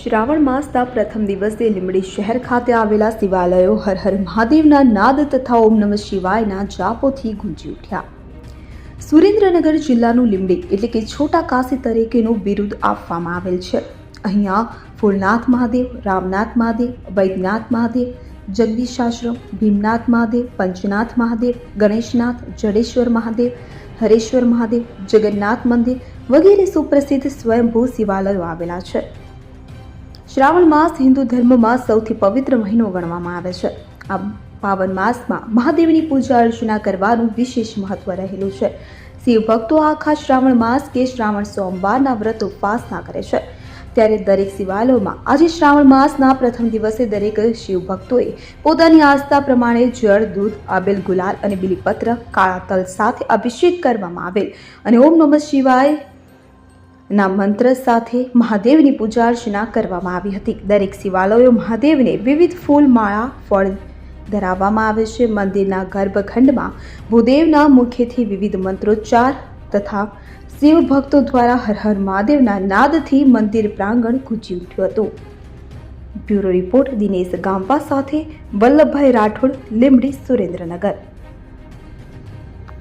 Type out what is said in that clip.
શ્રાવણ માસના પ્રથમ દિવસે લીંબડી શહેર ખાતે આવેલા શિવાલયો હર હર મહાદેવના નાદ તથા ઓમ નમઃ શિવાયના જાપોથી ગુંજી ઉઠ્યા. સુરેન્દ્રનગર જિલ્લાનું લીંબડી એટલે કે છોટા કાશી તરીકેનું બિરુદ આપવામાં આવેલ છે. અહીંયા ફૂલનાથ મહાદેવ, રામનાથ મહાદેવ, વૈદ્યનાથ મહાદેવ, જગદીશાશ્રમ, ભીમનાથ મહાદેવ, પંચનાથ મહાદેવ, ગણેશનાથ, જડેશ્વર મહાદેવ, હરેશ્વર મહાદેવ, જગન્નાથ મંદિર વગેરે સુપ્રસિદ્ધ સ્વયંભૂ શિવાલયો આવેલા છે. શ્રાવણ માસ હિન્દુ ધર્મમાં સૌથી પવિત્ર મહિનો ગણવામાં આવે છે. આ પાવન માસમાં મહાદેવની પૂજા અર્ચના કરવાનું વિશેષ મહત્વ રહેલું છે. શિવ ભક્તો આખા શ્રાવણ માસ કે શ્રાવણ સોમવારના વ્રત ઉપવાસના કરે છે. ત્યારે દરેક શિવાલયોમાં આજે શ્રાવણ માસના પ્રથમ દિવસે દરેક શિવ ભક્તોએ પોતાની આસ્થા પ્રમાણે જળ, દૂધ, આબેલ ગુલાલ અને બિલીપત્ર, કાળા તલ સાથે અભિષેક કરવામાં આવેલ. અને ઓમ નમઃ શિવાય ના મંત્ર સાથે મહાદેવની પૂજા અર્ચના કરવામાં આવી હતી. દરેક શિવાલયો મહાદેવને વિવિધ ફૂલ, માળા, ફળ ધરાવવામાં આવે છે. મંદિરના ગર્ભખંડમાં ભૂદેવના મુખેથી વિવિધ મંત્રોચ્ચાર તથા શિવ ભક્તો દ્વારા હર હર મહાદેવના નાદથી મંદિર પ્રાંગણ ગુંજી ઉઠ્યું હતું. બ્યુરો રિપોર્ટ દિનેશ ગામપા સાથે વલ્લભભાઈ રાઠોડ, લીંબડી સુરેન્દ્રનગર.